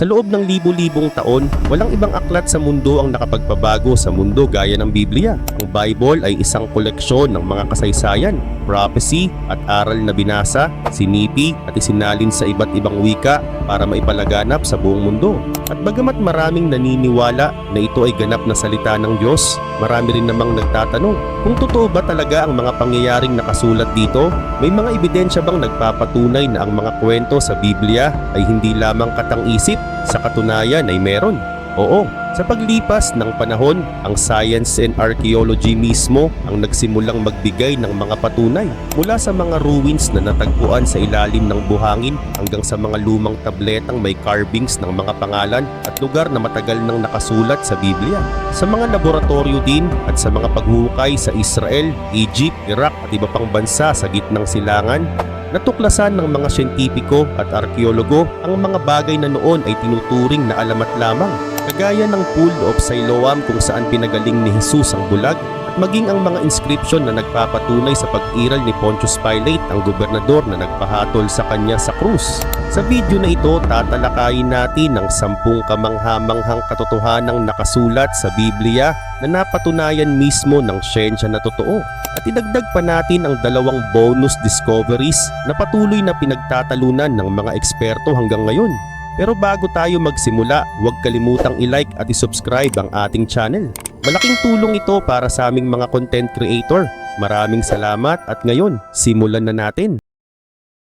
Sa loob ng libu-libong taon, walang ibang aklat sa mundo ang nakapagpabago sa mundo gaya ng Biblia. Ang Bible ay isang koleksyon ng mga kasaysayan, prophecy at aral na binasa, sinipi at isinalin sa iba't ibang wika para maipalaganap sa buong mundo. At bagamat maraming naniniwala na ito ay ganap na salita ng Diyos, marami rin namang nagtatanong kung totoo ba talaga ang mga pangyayaring nakasulat dito? May mga ebidensya bang nagpapatunay na ang mga kwento sa Biblia ay hindi lamang katang-isip? Sa katunayan ay meron. Oo, sa paglipas ng panahon, ang science and archaeology mismo ang nagsimulang magbigay ng mga patunay mula sa mga ruins na natagpuan sa ilalim ng buhangin hanggang sa mga lumang tabletang may carvings ng mga pangalan at lugar na matagal nang nakasulat sa Biblia. Sa mga laboratorio din at sa mga paghuhukay sa Israel, Egypt, Iraq at iba pang bansa sa gitnang silangan, Natuklasan ng mga siyentipiko at arkeologo ang mga bagay na noon ay tinuturing na alamat lamang, kagaya ng Pool of Siloam kung saan pinagaling ni Jesus ang bulag at maging ang mga inscription na nagpapatunay sa pag-iral ni Pontius Pilate ang gobernador na nagpahatol sa kanya sa krus. Sa video na ito, tatalakayin natin ang sampung kamanghamanghang katotohanang nakasulat sa Biblia na napatunayan mismo ng siyensya na totoo. At idagdag pa natin ang dalawang bonus discoveries na patuloy na pinagtatalunan ng mga eksperto hanggang ngayon. Pero bago tayo magsimula, huwag kalimutang i-like at i-subscribe ang ating channel. Malaking tulong ito para sa aming mga content creator. Maraming salamat at ngayon, simulan na natin.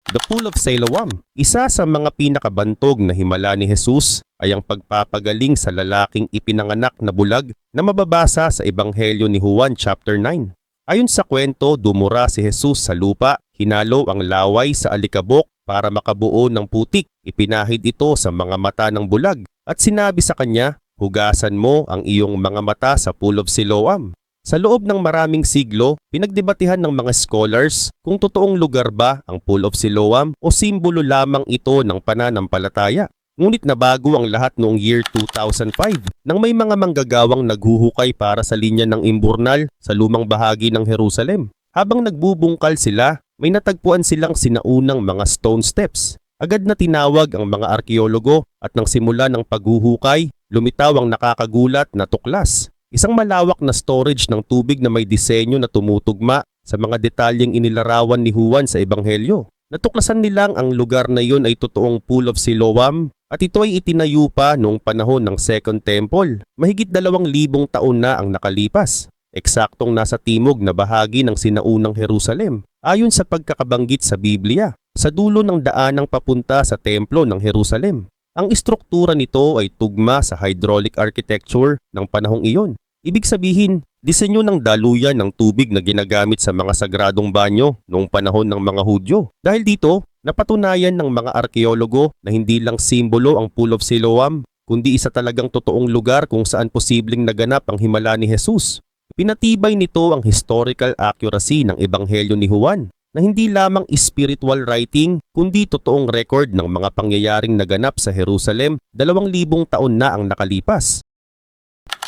The Pool of Siloam, isa sa mga pinakabantog na himala ni Jesus ay ang pagpapagaling sa lalaking ipinanganak na bulag na mababasa sa Ebanghelyo ni Juan chapter 9. Ayon sa kwento, dumura si Jesus sa lupa, hinalo ang laway sa alikabok para makabuo ng putik. Ipinahid ito sa mga mata ng bulag at sinabi sa kanya, Hugasan mo ang iyong mga mata sa Pool of Siloam. Sa loob ng maraming siglo, pinagdebatihan ng mga scholars kung totoong lugar ba ang Pool of Siloam o simbolo lamang ito ng pananampalataya. Ngunit nabago ang lahat noong year 2005 nang may mga manggagawang naghuhukay para sa linya ng imburnal sa lumang bahagi ng Jerusalem. Habang nagbubungkal sila, may natagpuan silang sinaunang mga stone steps. Agad na tinawag ang mga arkeologo at nang simula ng paghuhukay, lumitaw ang nakakagulat na tuklas. Isang malawak na storage ng tubig na may disenyo na tumutugma sa mga detalyeng inilarawan ni Juan sa Ebanghelyo. Natuklasan nilang ang lugar na iyon ay totoong Pool of Siloam at ito ay itinayo pa noong panahon ng Second Temple. Mahigit dalawang libong taon na ang nakalipas. Eksaktong nasa timog na bahagi ng sinaunang Jerusalem ayon sa pagkakabanggit sa Biblia sa dulo ng daanang papunta sa templo ng Jerusalem. Ang istruktura nito ay tugma sa hydraulic architecture ng panahong iyon. Ibig sabihin, disenyo ng daluyan ng tubig na ginagamit sa mga sagradong banyo noong panahon ng mga Hudyo. Dahil dito, napatunayan ng mga arkeologo na hindi lang simbolo ang Pool of Siloam, kundi isa talagang totoong lugar kung saan posibleng naganap ang himala ni Jesus. Pinatibay nito ang historical accuracy ng Ebanghelyo ni Juan na hindi lamang spiritual writing kundi totoong record ng mga pangyayaring naganap sa Jerusalem dalawang libong taon na ang nakalipas.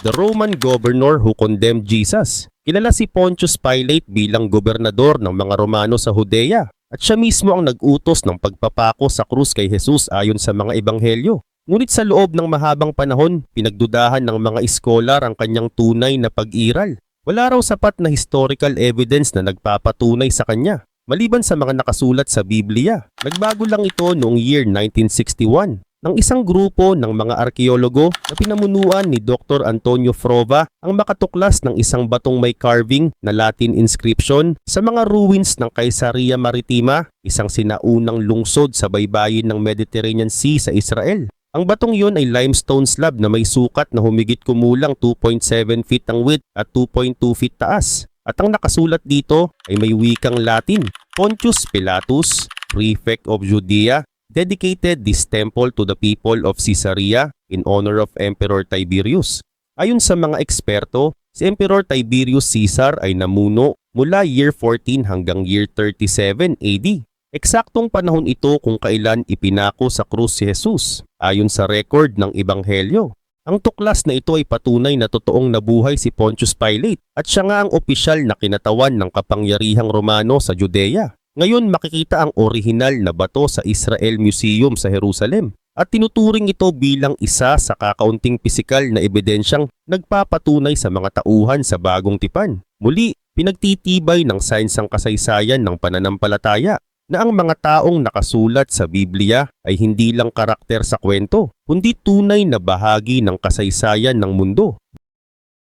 The Roman governor who condemned Jesus. Kilala si Pontius Pilate bilang gobernador ng mga Romano sa Judea at siya mismo ang nag-utos ng pagpapako sa krus kay Jesus ayon sa mga ebanghelyo. Ngunit sa loob ng mahabang panahon, pinagdudahan ng mga iskolar ang kanyang tunay na pag-iral. Wala raw sapat na historical evidence na nagpapatunay sa kanya maliban sa mga nakasulat sa Biblia. Nagbago lang ito noong year 1961 ng isang grupo ng mga arkeologo na pinamunuan ni Dr. Antonio Frova ang makatuklas ng isang batong may carving na Latin inscription sa mga ruins ng Caesarea Maritima, isang sinaunang lungsod sa baybayin ng Mediterranean Sea sa Israel. Ang batong yun ay limestone slab na may sukat na humigit kumulang 2.7 feet ang width at 2.2 feet taas. At ang nakasulat dito ay may wikang Latin, Pontius Pilatus, Prefect of Judea, dedicated this temple to the people of Caesarea in honor of Emperor Tiberius. Ayon sa mga eksperto, si Emperor Tiberius Caesar ay namuno mula year 14 hanggang year 37 AD. Eksaktong panahon ito kung kailan ipinako sa krus si Jesus ayon sa record ng Ebanghelyo. Ang tuklas na ito ay patunay na totoong nabuhay si Pontius Pilate at siya nga ang opisyal na kinatawan ng kapangyarihang Romano sa Judea. Ngayon makikita ang orihinal na bato sa Israel Museum sa Jerusalem at tinuturing ito bilang isa sa kakaunting pisikal na ebidensyang nagpapatunay sa mga tauhan sa bagong tipan. Muli, pinagtitibay ng sainsang kasaysayan ng pananampalataya na ang mga taong nakasulat sa Biblia ay hindi lang karakter sa kwento, kundi tunay na bahagi ng kasaysayan ng mundo.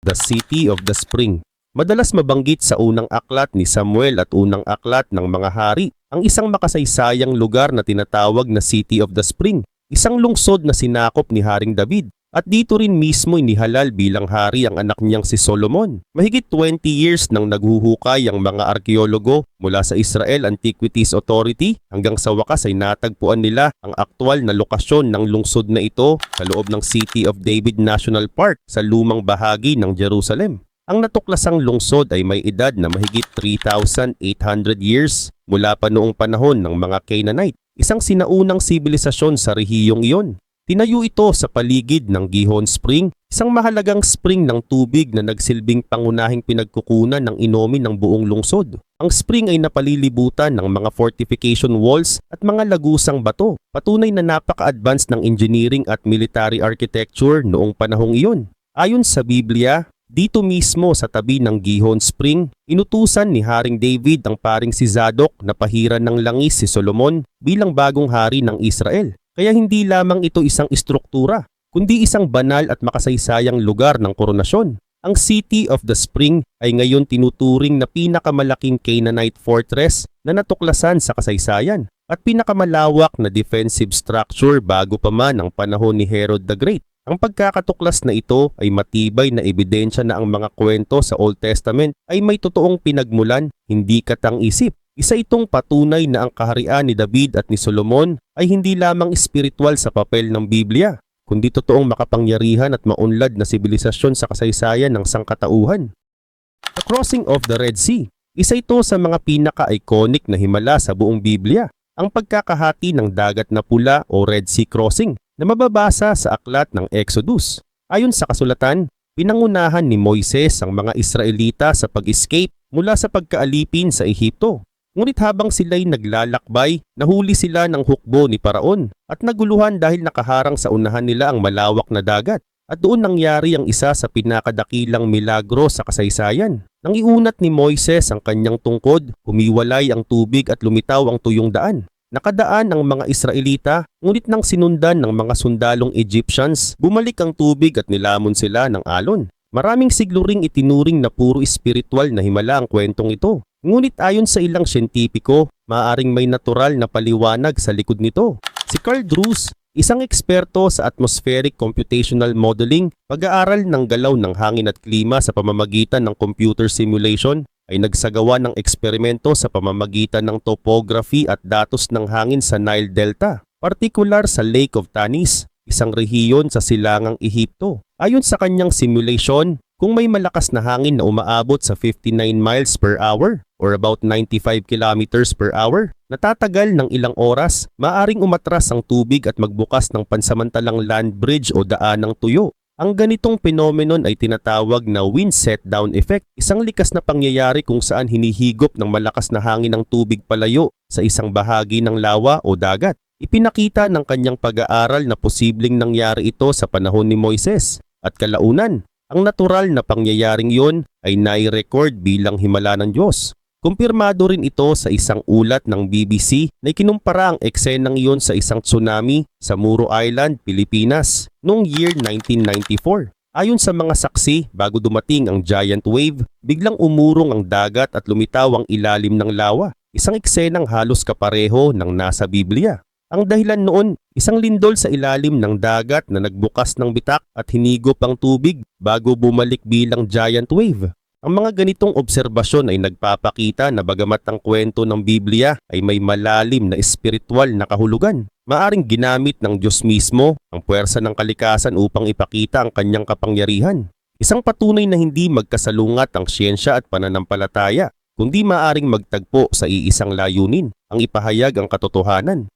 The City of the Spring Madalas mabanggit sa unang aklat ni Samuel at unang aklat ng mga hari ang isang makasaysayang lugar na tinatawag na City of the Spring, isang lungsod na sinakop ni Haring David at dito rin mismo inihalal bilang hari ang anak niyang si Solomon. Mahigit 20 years nang naghuhukay ang mga arkeologo mula sa Israel Antiquities Authority hanggang sa wakas ay natagpuan nila ang aktwal na lokasyon ng lungsod na ito sa loob ng City of David National Park sa lumang bahagi ng Jerusalem. Ang natuklasang lungsod ay may edad na mahigit 3,800 years mula pa noong panahon ng mga Canaanite, isang sinaunang sibilisasyon sa rehiyong iyon. Tinayo ito sa paligid ng Gihon Spring, isang mahalagang spring ng tubig na nagsilbing pangunahing pinagkukunan ng inomin ng buong lungsod. Ang spring ay napalilibutan ng mga fortification walls at mga lagusang bato, patunay na napaka-advanced ng engineering at military architecture noong panahong iyon. Ayon sa Biblia, dito mismo sa tabi ng Gihon Spring, inutusan ni Haring David ang paring si Zadok na pahiran ng langis si Solomon bilang bagong hari ng Israel. Kaya hindi lamang ito isang istruktura, kundi isang banal at makasaysayang lugar ng koronasyon. Ang City of the Spring ay ngayon tinuturing na pinakamalaking Canaanite fortress na natuklasan sa kasaysayan at pinakamalawak na defensive structure bago pa man ang panahon ni Herod the Great. Ang pagkakatuklas na ito ay matibay na ebidensya na ang mga kwento sa Old Testament ay may totoong pinagmulan, hindi katang-isip. Isa itong patunay na ang kaharian ni David at ni Solomon ay hindi lamang espiritual sa papel ng Biblia, kundi totoong makapangyarihan at maunlad na sibilisasyon sa kasaysayan ng sangkatauhan. The Crossing of the Red Sea Isa ito sa mga pinaka-iconic na himala sa buong Biblia, ang pagkakahati ng dagat na pula o Red Sea Crossing na mababasa sa aklat ng Exodus. Ayon sa kasulatan, pinangunahan ni Moises ang mga Israelita sa pag-escape mula sa pagkaalipin sa Ehipto. Ngunit habang sila'y naglalakbay, nahuli sila ng hukbo ni Paraon at naguluhan dahil nakaharang sa unahan nila ang malawak na dagat. At doon nangyari ang isa sa pinakadakilang milagro sa kasaysayan. Nang iunat ni Moises ang kanyang tungkod, humiwalay ang tubig at lumitaw ang tuyong daan. Nakadaan ang mga Israelita, ngunit nang sinundan ng mga sundalong Egyptians, bumalik ang tubig at nilamon sila ng alon. Maraming siglo ring itinuring na puro espiritual na himala ang kwentong ito. Ngunit ayon sa ilang siyentipiko, maaring may natural na paliwanag sa likod nito. Si Carl Drews, isang eksperto sa atmospheric computational modeling, pag-aaral ng galaw ng hangin at klima sa pamamagitan ng computer simulation, ay nagsagawa ng eksperimento sa pamamagitan ng topography at datos ng hangin sa Nile Delta, partikular sa Lake of Tanis, isang rehiyon sa silangang Ehipto. Ayon sa kanyang simulation, kung may malakas na hangin na umaabot sa 59 miles per hour or about 95 kilometers per hour, natatagal ng ilang oras, maaring umatras ang tubig at magbukas ng pansamantalang land bridge o daan ng tuyo ang ganitong phenomenon ay tinatawag na wind set down effect, isang likas na pangyayari kung saan hinihigop ng malakas na hangin ng tubig palayo sa isang bahagi ng lawa o dagat. Ipinakita ng kanyang pag-aaral na posibleng nangyari ito sa panahon ni Moises at kalaunan. Ang natural na pangyayaring yon ay nai-record bilang himala ng Diyos. Kumpirmado rin ito sa isang ulat ng BBC na ikinumpara ang eksenang iyon sa isang tsunami sa Muro Island, Pilipinas noong year 1994. Ayon sa mga saksi, bago dumating ang giant wave, biglang umurong ang dagat at lumitaw ang ilalim ng lawa. Isang eksenang halos kapareho ng nasa Biblia. Ang dahilan noon, isang lindol sa ilalim ng dagat na nagbukas ng bitak at hinigop ang tubig bago bumalik bilang giant wave. Ang mga ganitong obserbasyon ay nagpapakita na bagamat ang kwento ng Biblia ay may malalim na espiritual na kahulugan, maaring ginamit ng Diyos mismo ang puwersa ng kalikasan upang ipakita ang kanyang kapangyarihan. Isang patunay na hindi magkasalungat ang siyensya at pananampalataya, kundi maaring magtagpo sa iisang layunin, ang ipahayag ang katotohanan.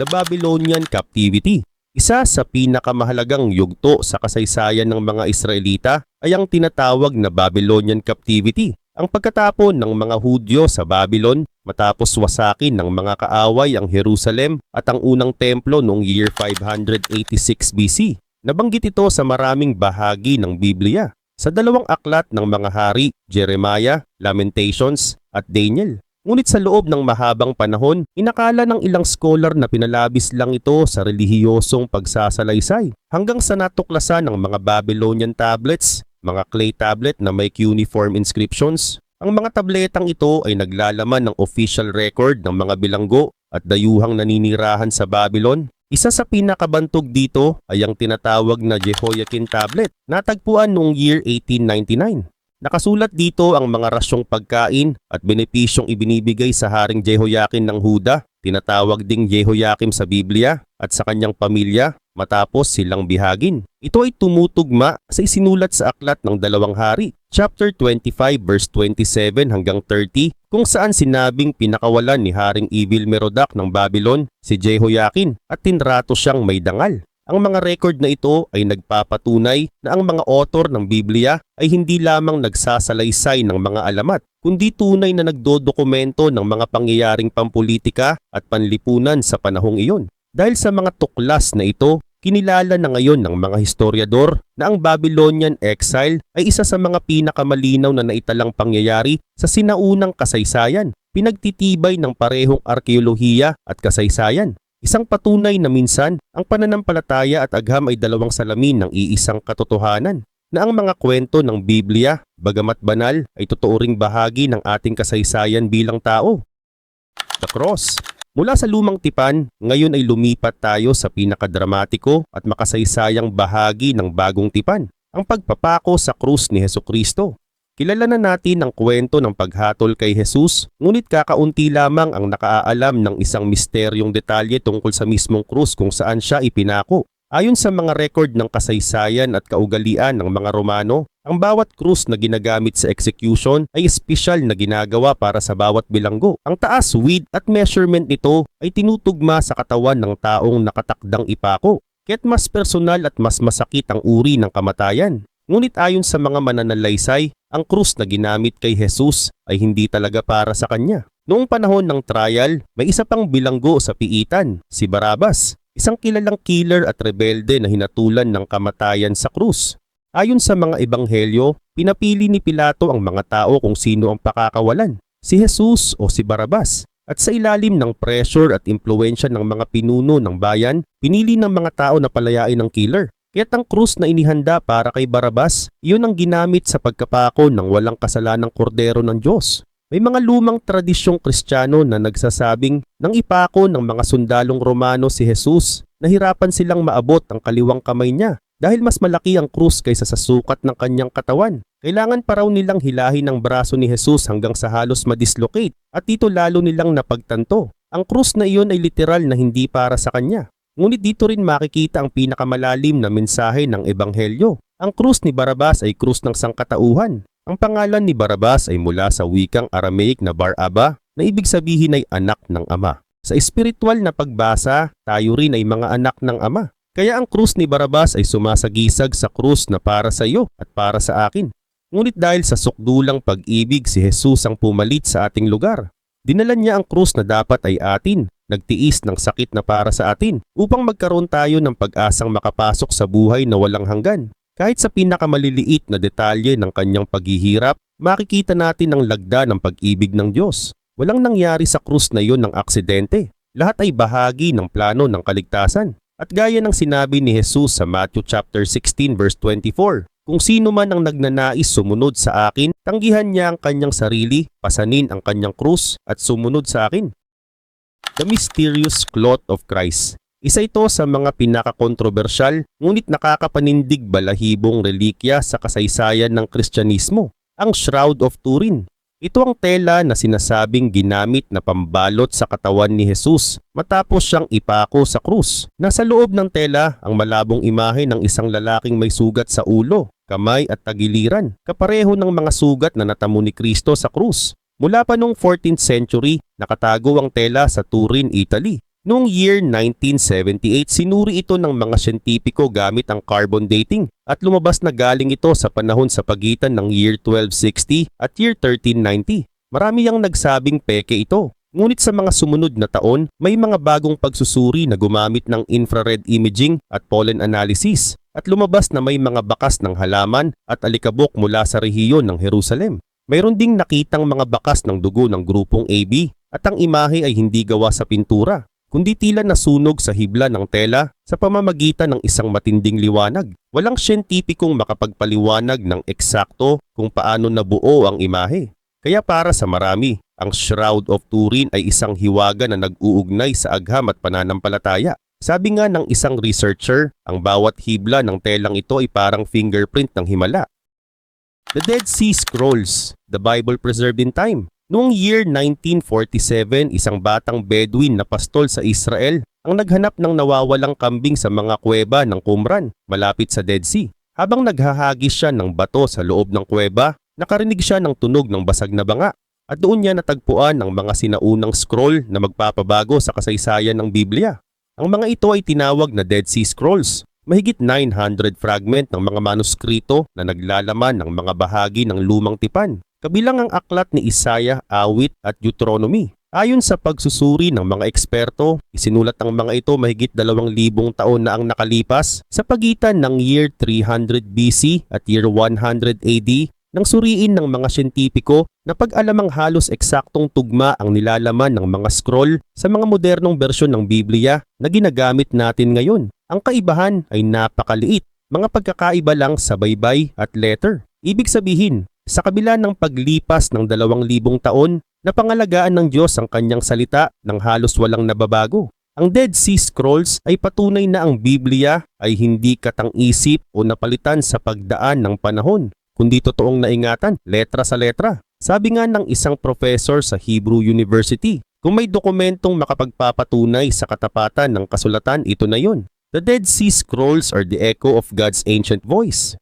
The Babylonian Captivity isa sa pinakamahalagang yugto sa kasaysayan ng mga Israelita ay ang tinatawag na Babylonian Captivity. Ang pagkatapon ng mga Hudyo sa Babylon matapos wasakin ng mga kaaway ang Jerusalem at ang unang templo noong year 586 BC. Nabanggit ito sa maraming bahagi ng Biblia sa dalawang aklat ng mga hari, Jeremiah, Lamentations at Daniel. Ngunit sa loob ng mahabang panahon, inakala ng ilang scholar na pinalabis lang ito sa relihiyosong pagsasalaysay hanggang sa natuklasan ng mga Babylonian tablets, mga clay tablet na may cuneiform inscriptions. Ang mga tabletang ito ay naglalaman ng official record ng mga bilanggo at dayuhang naninirahan sa Babylon. Isa sa pinakabantog dito ay ang tinatawag na Jehoiakim tablet, natagpuan noong year 1899. Nakasulat dito ang mga rasyong pagkain at benepisyong ibinibigay sa Haring Jehoiakim ng Huda, tinatawag ding Jehoiakim sa Biblia at sa kanyang pamilya matapos silang bihagin. Ito ay tumutugma sa isinulat sa aklat ng dalawang hari, chapter 25 verse 27 hanggang 30, kung saan sinabing pinakawalan ni Haring Evil Merodach ng Babylon si Jehoiakim at tinrato siyang may dangal. Ang mga record na ito ay nagpapatunay na ang mga author ng Biblia ay hindi lamang nagsasalaysay ng mga alamat, kundi tunay na nagdodokumento ng mga pangyayaring pampolitika at panlipunan sa panahong iyon. Dahil sa mga tuklas na ito, kinilala na ngayon ng mga historiador na ang Babylonian exile ay isa sa mga pinakamalinaw na naitalang pangyayari sa sinaunang kasaysayan, pinagtitibay ng parehong arkeolohiya at kasaysayan. Isang patunay na minsan, ang pananampalataya at agham ay dalawang salamin ng iisang katotohanan na ang mga kwento ng Biblia, bagamat banal, ay totoo ring bahagi ng ating kasaysayan bilang tao. The Cross Mula sa lumang tipan, ngayon ay lumipat tayo sa pinakadramatiko at makasaysayang bahagi ng bagong tipan, ang pagpapako sa krus ni Heso Kristo. Kilala na natin ang kwento ng paghatol kay Jesus, ngunit kakaunti lamang ang nakaalam ng isang misteryong detalye tungkol sa mismong krus kung saan siya ipinako. Ayon sa mga record ng kasaysayan at kaugalian ng mga Romano, ang bawat krus na ginagamit sa execution ay espesyal na ginagawa para sa bawat bilanggo. Ang taas, width at measurement nito ay tinutugma sa katawan ng taong nakatakdang ipako. Kaya't mas personal at mas masakit ang uri ng kamatayan. Ngunit ayon sa mga mananalaysay, ang krus na ginamit kay Jesus ay hindi talaga para sa kanya. Noong panahon ng trial, may isa pang bilanggo sa piitan, si Barabas, isang kilalang killer at rebelde na hinatulan ng kamatayan sa krus. Ayon sa mga ebanghelyo, pinapili ni Pilato ang mga tao kung sino ang pakakawalan, si Jesus o si Barabas. At sa ilalim ng pressure at impluensya ng mga pinuno ng bayan, pinili ng mga tao na palayain ng killer. Kaya't ang krus na inihanda para kay Barabas, iyon ang ginamit sa pagkapako ng walang kasalanang kordero ng Diyos. May mga lumang tradisyong kristyano na nagsasabing nang ipako ng mga sundalong Romano si Jesus, nahirapan silang maabot ang kaliwang kamay niya dahil mas malaki ang krus kaysa sa sukat ng kanyang katawan. Kailangan pa raw nilang hilahin ang braso ni Jesus hanggang sa halos madislocate at dito lalo nilang napagtanto. Ang krus na iyon ay literal na hindi para sa kanya. Ngunit dito rin makikita ang pinakamalalim na mensahe ng Ebanghelyo. Ang krus ni Barabas ay krus ng sangkatauhan. Ang pangalan ni Barabas ay mula sa wikang Aramaic na Bar-Aba na ibig sabihin ay anak ng ama. Sa espiritual na pagbasa, tayo rin ay mga anak ng ama. Kaya ang krus ni Barabas ay sumasagisag sa krus na para sa iyo at para sa akin. Ngunit dahil sa sukdulang pag-ibig si Jesus ang pumalit sa ating lugar, dinala niya ang krus na dapat ay atin, nagtiis ng sakit na para sa atin upang magkaroon tayo ng pag-asang makapasok sa buhay na walang hanggan. Kahit sa pinakamaliliit na detalye ng kanyang paghihirap, makikita natin ang lagda ng pag-ibig ng Diyos. Walang nangyari sa krus na iyon ng aksidente. Lahat ay bahagi ng plano ng kaligtasan. At gaya ng sinabi ni Jesus sa Matthew chapter 16 verse 24, kung sino man ang nagnanais sumunod sa akin, tanggihan niya ang kanyang sarili, pasanin ang kanyang krus at sumunod sa akin. The Mysterious Cloth of Christ isa ito sa mga pinakakontrobersyal ngunit nakakapanindig balahibong relikya sa kasaysayan ng Kristyanismo, ang Shroud of Turin. Ito ang tela na sinasabing ginamit na pambalot sa katawan ni Jesus matapos siyang ipako sa krus. Nasa loob ng tela ang malabong imahe ng isang lalaking may sugat sa ulo, kamay at tagiliran, kapareho ng mga sugat na natamo ni Kristo sa krus. Mula pa noong 14th century, nakatago ang tela sa Turin, Italy Noong year 1978, sinuri ito ng mga siyentipiko gamit ang carbon dating at lumabas na galing ito sa panahon sa pagitan ng year 1260 at year 1390. Marami ang nagsabing peke ito. Ngunit sa mga sumunod na taon, may mga bagong pagsusuri na gumamit ng infrared imaging at pollen analysis at lumabas na may mga bakas ng halaman at alikabok mula sa rehiyon ng Jerusalem. Mayroon ding nakitang mga bakas ng dugo ng grupong AB at ang imahe ay hindi gawa sa pintura, kundi tila nasunog sa hibla ng tela sa pamamagitan ng isang matinding liwanag. Walang siyentipikong makapagpaliwanag ng eksakto kung paano nabuo ang imahe. Kaya para sa marami, ang Shroud of Turin ay isang hiwaga na nag-uugnay sa agham at pananampalataya. Sabi nga ng isang researcher, ang bawat hibla ng telang ito ay parang fingerprint ng himala. The Dead Sea Scrolls, the Bible preserved in time. Noong year 1947, isang batang Bedouin na pastol sa Israel ang naghanap ng nawawalang kambing sa mga kuweba ng Qumran malapit sa Dead Sea. Habang naghahagis siya ng bato sa loob ng kuweba, nakarinig siya ng tunog ng basag na banga at doon niya natagpuan ang mga sinaunang scroll na magpapabago sa kasaysayan ng Biblia. Ang mga ito ay tinawag na Dead Sea Scrolls. Mahigit 900 fragment ng mga manuskrito na naglalaman ng mga bahagi ng lumang tipan, kabilang ang aklat ni Isaiah, Awit at Deuteronomy. Ayon sa pagsusuri ng mga eksperto, isinulat ang mga ito mahigit 2,000 taon na ang nakalipas sa pagitan ng year 300 BC at year 100 AD nang suriin ng mga siyentipiko na pag-alamang halos eksaktong tugma ang nilalaman ng mga scroll sa mga modernong bersyon ng Biblia na ginagamit natin ngayon. Ang kaibahan ay napakaliit, mga pagkakaiba lang sa baybay at letter. Ibig sabihin, sa kabila ng paglipas ng dalawang libong taon, napangalagaan ng Diyos ang kanyang salita ng halos walang nababago. Ang Dead Sea Scrolls ay patunay na ang Biblia ay hindi katang-isip o napalitan sa pagdaan ng panahon, kundi totoong naingatan, letra sa letra. Sabi nga ng isang professor sa Hebrew University, kung may dokumentong makapagpapatunay sa katapatan ng kasulatan, ito na yon. The Dead Sea Scrolls are the echo of God's ancient voice.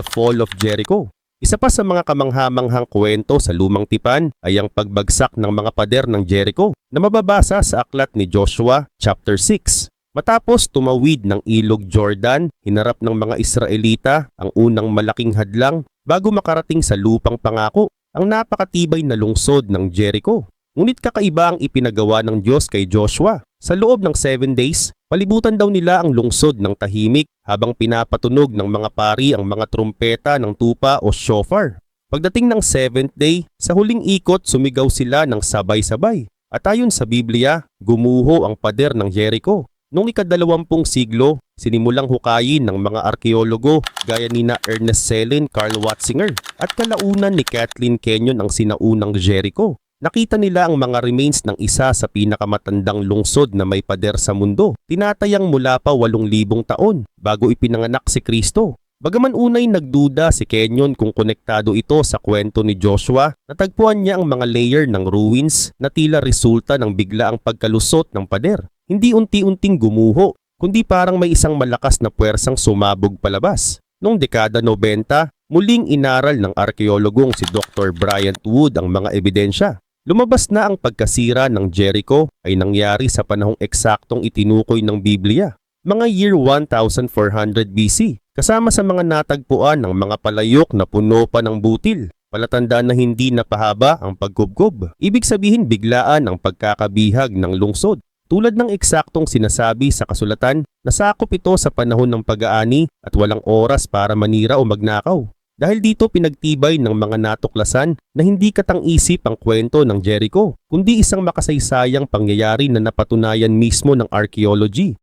The Fall of Jericho isa pa sa mga kamanghamanghang kwento sa lumang tipan ay ang pagbagsak ng mga pader ng Jericho na mababasa sa aklat ni Joshua chapter 6. Matapos tumawid ng ilog Jordan, hinarap ng mga Israelita ang unang malaking hadlang bago makarating sa lupang pangako, ang napakatibay na lungsod ng Jericho. Ngunit kakaiba ang ipinagawa ng Diyos kay Joshua. Sa loob ng 7 days, palibutan daw nila ang lungsod ng tahimik habang pinapatunog ng mga pari ang mga trumpeta ng tupa o shofar. Pagdating ng 7th day, sa huling ikot sumigaw sila ng sabay-sabay. At ayon sa Biblia, gumuho ang pader ng Jericho. Noong ikadalawampung siglo, sinimulang hukayin ng mga arkeologo gaya ni na Ernest Selin, Carl Watzinger at kalaunan ni Kathleen Kenyon ang sinaunang Jericho. Nakita nila ang mga remains ng isa sa pinakamatandang lungsod na may pader sa mundo, tinatayang mula pa 8,000 taon bago ipinanganak si Kristo. Bagaman unay nagduda si Kenyon kung konektado ito sa kwento ni Joshua, natagpuan niya ang mga layer ng ruins na tila resulta ng biglaang pagkalusot ng pader. Hindi unti-unting gumuho, kundi parang may isang malakas na puwersang sumabog palabas. Noong dekada 90, muling inaral ng arkeologong si Dr. Bryant Wood ang mga ebidensya. Lumabas na ang pagkasira ng Jericho ay nangyari sa panahong eksaktong itinukoy ng Biblia, mga year 1400 BC, kasama sa mga natagpuan ng mga palayok na puno pa ng butil. Palatandaan na hindi napahaba ang pagkubkob. Ibig sabihin biglaan ang pagkakabihag ng lungsod. Tulad ng eksaktong sinasabi sa kasulatan, nasakop ito sa panahon ng pag-aani at walang oras para manira o magnakaw. Dahil dito pinagtibay ng mga natuklasan na hindi katang-isip ang kwento ng Jericho, kundi isang makasaysayang pangyayari na napatunayan mismo ng archaeology.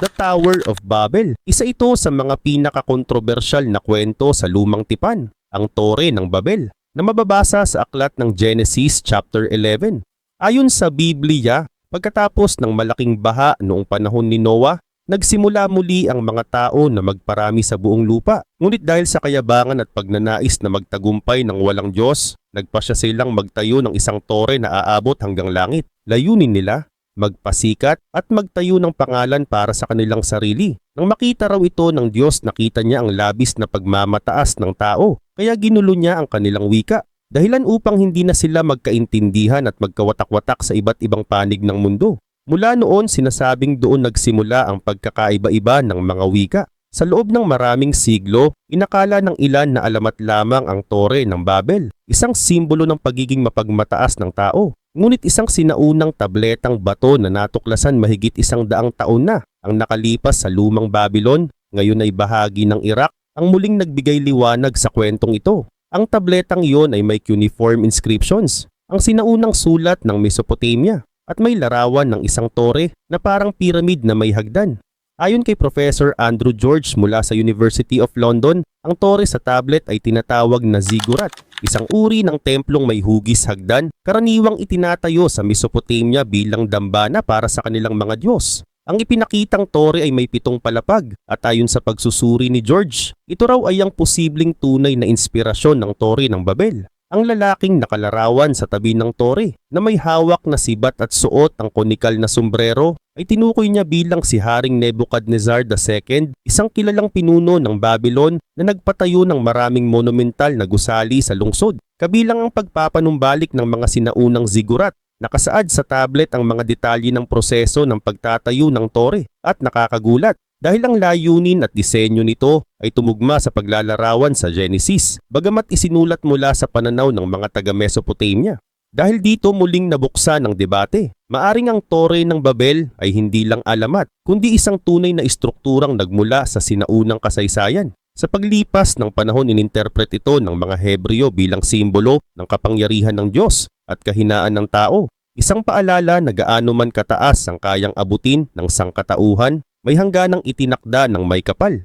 The Tower of Babel, isa ito sa mga pinakakontrobersyal na kwento sa lumang tipan, ang Tore ng Babel, na mababasa sa aklat ng Genesis chapter 11. Ayon sa Biblia, pagkatapos ng malaking baha noong panahon ni Noah, Nagsimula muli ang mga tao na magparami sa buong lupa. Ngunit dahil sa kayabangan at pagnanais na magtagumpay ng walang Diyos, nagpasya silang magtayo ng isang tore na aabot hanggang langit. Layunin nila, magpasikat at magtayo ng pangalan para sa kanilang sarili. Nang makita raw ito ng Diyos, nakita niya ang labis na pagmamataas ng tao, kaya ginulo niya ang kanilang wika. Dahilan upang hindi na sila magkaintindihan at magkawatak-watak sa iba't ibang panig ng mundo. Mula noon sinasabing doon nagsimula ang pagkakaiba-iba ng mga wika. Sa loob ng maraming siglo, inakala ng ilan na alamat lamang ang tore ng Babel, isang simbolo ng pagiging mapagmataas ng tao. Ngunit isang sinaunang tabletang bato na natuklasan mahigit isang daang taon na ang nakalipas sa lumang Babylon, ngayon ay bahagi ng Iraq, ang muling nagbigay liwanag sa kwentong ito. Ang tabletang iyon ay may cuneiform inscriptions, ang sinaunang sulat ng Mesopotamia, at may larawan ng isang tore na parang pyramid na may hagdan. Ayon kay Professor Andrew George mula sa University of London, ang tore sa tablet ay tinatawag na ziggurat, isang uri ng templong may hugis hagdan, karaniwang itinatayo sa Mesopotamia bilang dambana para sa kanilang mga Diyos. Ang ipinakitang tore ay may pitong palapag at ayon sa pagsusuri ni George, ito raw ay ang posibleng tunay na inspirasyon ng tore ng Babel. Ang lalaking nakalarawan sa tabi ng tore na may hawak na sibat at suot ang konikal na sombrero ay tinukoy niya bilang si Haring Nebuchadnezzar II, isang kilalang pinuno ng Babylon na nagpatayo ng maraming monumental na gusali sa lungsod, kabilang ang pagpapanumbalik ng mga sinaunang zigurat. Nakasaad sa tablet ang mga detalye ng proseso ng pagtatayo ng tore at nakakagulat dahil ang layunin at disenyo nito ay tumugma sa paglalarawan sa Genesis, bagamat isinulat mula sa pananaw ng mga taga-Mesopotamia. Dahil dito muling nabuksan ang debate. Maaring ang tore ng Babel ay hindi lang alamat, kundi isang tunay na istrukturang nagmula sa sinaunang kasaysayan. Sa paglipas ng panahon ininterpret ito ng mga Hebreo bilang simbolo ng kapangyarihan ng Diyos at kahinaan ng tao. Isang paalala na gaano man kataas ang kayang abutin ng sangkatauhan, may hangganang itinakda ng may kapal.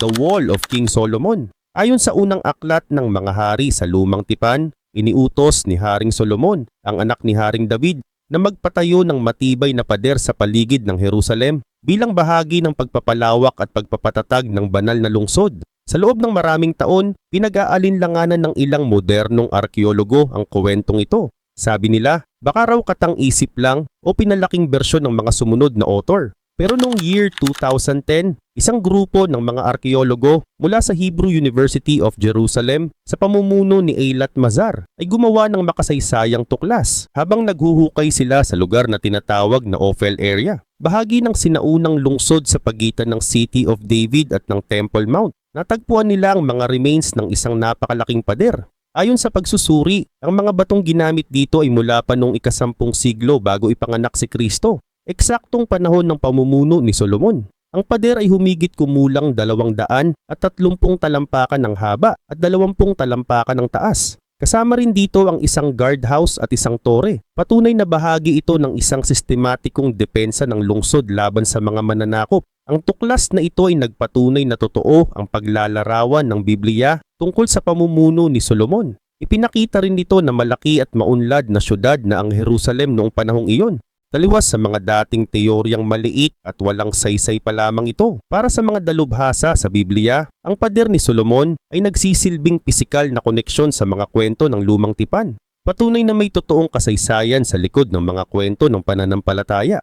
The Wall of King Solomon Ayon sa unang aklat ng mga hari sa Lumang Tipan, iniutos ni Haring Solomon, ang anak ni Haring David, na magpatayo ng matibay na pader sa paligid ng Jerusalem bilang bahagi ng pagpapalawak at pagpapatatag ng banal na lungsod. Sa loob ng maraming taon, pinag-aalinlanganan ng ilang modernong arkeologo ang kwentong ito. Sabi nila, baka raw katang isip lang o pinalaking bersyon ng mga sumunod na author. Pero noong year 2010, isang grupo ng mga arkeologo mula sa Hebrew University of Jerusalem sa pamumuno ni Eilat Mazar ay gumawa ng makasaysayang tuklas habang naghuhukay sila sa lugar na tinatawag na Ophel area. Bahagi ng sinaunang lungsod sa pagitan ng City of David at ng Temple Mount. Natagpuan nila ang mga remains ng isang napakalaking pader Ayon sa pagsusuri, ang mga batong ginamit dito ay mula pa noong ikasampung siglo bago ipanganak si Kristo eksaktong panahon ng pamumuno ni Solomon. Ang pader ay humigit kumulang dalawang daan at tatlumpung talampakan ng haba at dalawampung talampakan ng taas. Kasama rin dito ang isang guardhouse at isang tore. Patunay na bahagi ito ng isang sistematikong depensa ng lungsod laban sa mga mananakop. Ang tuklas na ito ay nagpatunay na totoo ang paglalarawan ng Biblia tungkol sa pamumuno ni Solomon. Ipinakita rin dito na malaki at maunlad na syudad na ang Jerusalem noong panahong iyon Taliwas sa mga dating teoryang maliit at walang saysay pa lamang ito. Para sa mga dalubhasa sa Biblia, ang pader ni Solomon ay nagsisilbing pisikal na koneksyon sa mga kwento ng lumang tipan. Patunay na may totoong kasaysayan sa likod ng mga kwento ng pananampalataya.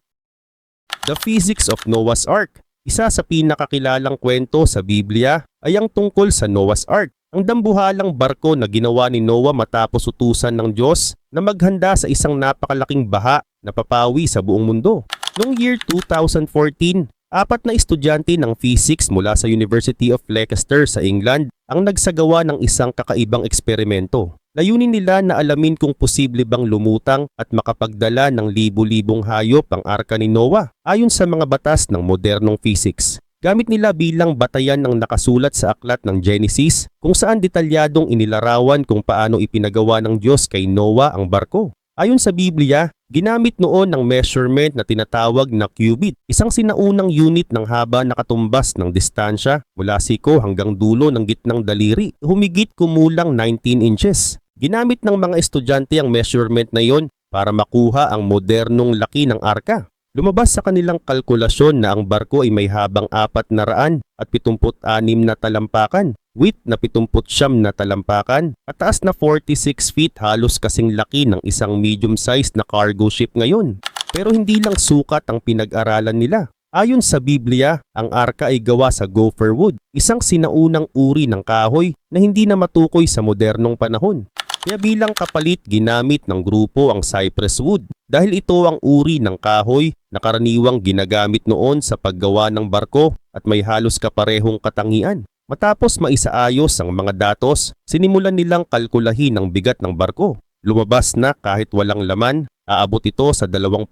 The Physics of Noah's Ark Isa sa pinakakilalang kwento sa Biblia ay ang tungkol sa Noah's Ark, ang dambuhalang barko na ginawa ni Noah matapos utusan ng Diyos na maghanda sa isang napakalaking baha napapawi sa buong mundo. Noong year 2014, apat na estudyante ng physics mula sa University of Leicester sa England ang nagsagawa ng isang kakaibang eksperimento. Layunin nila na alamin kung posible bang lumutang at makapagdala ng libu-libong hayop ang arka ni Noah ayon sa mga batas ng modernong physics. Gamit nila bilang batayan ng nakasulat sa aklat ng Genesis kung saan detalyadong inilarawan kung paano ipinagawa ng Diyos kay Noah ang barko. Ayon sa Biblia, ginamit noon ng measurement na tinatawag na cubit, isang sinaunang unit ng haba na katumbas ng distansya mula siko hanggang dulo ng gitnang daliri, humigit kumulang 19 inches. Ginamit ng mga estudyante ang measurement na iyon para makuha ang modernong laki ng arka. Lumabas sa kanilang kalkulasyon na ang barko ay may habang 400 at 76 na talampakan, width na 79 na talampakan, at taas na 46 feet halos kasing laki ng isang medium-sized na cargo ship ngayon. Pero hindi lang sukat ang pinag-aralan nila. Ayon sa Biblia, ang arka ay gawa sa gopher wood, isang sinaunang uri ng kahoy na hindi na matukoy sa modernong panahon. Kaya bilang kapalit ginamit ng grupo ang cypress wood dahil ito ang uri ng kahoy na karaniwang ginagamit noon sa paggawa ng barko at may halos kaparehong katangian. Matapos maisaayos ang mga datos, sinimulan nilang kalkulahin ang bigat ng barko. Lumabas na kahit walang laman, aabot ito sa 2.6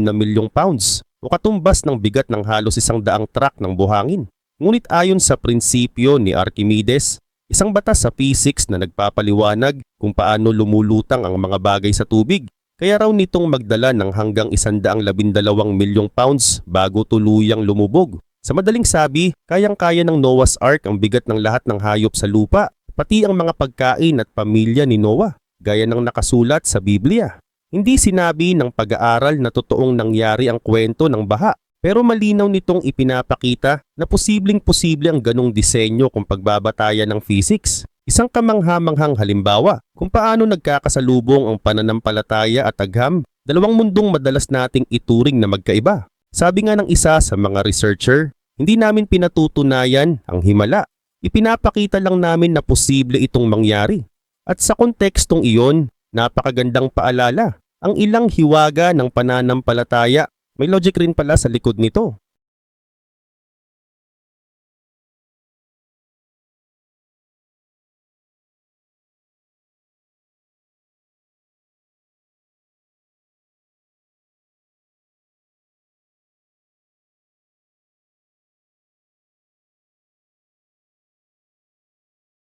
na milyong pounds o katumbas ng bigat ng halos isang daang truck ng buhangin. Ngunit ayon sa prinsipyo ni Archimedes, isang batas sa physics na nagpapaliwanag kung paano lumulutang ang mga bagay sa tubig, kaya raw nitong magdala ng hanggang 112 milyong pounds bago tuluyang lumubog. Sa madaling sabi, kayang-kaya ng Noah's Ark ang bigat ng lahat ng hayop sa lupa, pati ang mga pagkain at pamilya ni Noah, gaya ng nakasulat sa Biblia. Hindi sinabi ng pag-aaral na totoong nangyari ang kwento ng baha, pero malinaw nitong ipinapakita na posibleng posible ang ganong disenyo kung pagbabatayan ng physics. Isang kamanghamanghang halimbawa kung paano nagkakasalubong ang pananampalataya at agham, dalawang mundong madalas nating ituring na magkaiba. Sabi nga ng isa sa mga researcher, hindi namin pinatutunayan ang himala. Ipinapakita lang namin na posible itong mangyari. At sa kontekstong iyon, napakagandang paalala. Ang ilang hiwaga ng pananampalataya, may logic rin pala sa likod nito.